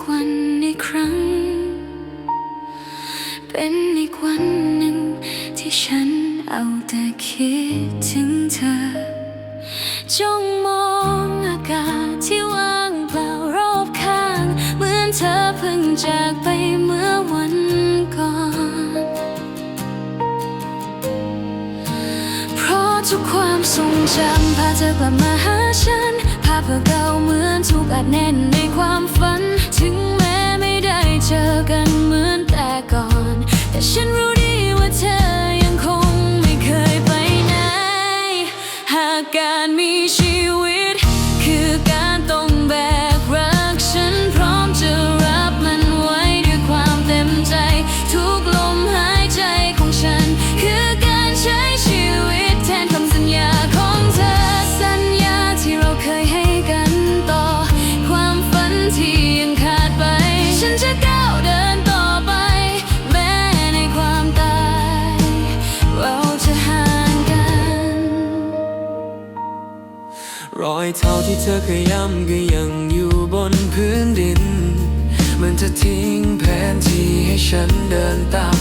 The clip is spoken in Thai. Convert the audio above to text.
กวันอีกครั้ง เป็นอีกวันหนึ่งที่ฉันเอาแต่คิดถึงเธอ จงมองอากาศที่ว่างเปล่ารอบข้าง เหมือนเธอเพิ่งจากไปเมื่อวันก่อน เพราะทุกความทรงจำพาเธอกลับมาหาฉัน ภาพเก่าเหมือนถูกอัดแน่น รอยเท้าที่เธอเคยย้ำก็ยังอยู่บนพื้นดิน มันจะทิ้งแผนที่ให้ฉันเดินตาม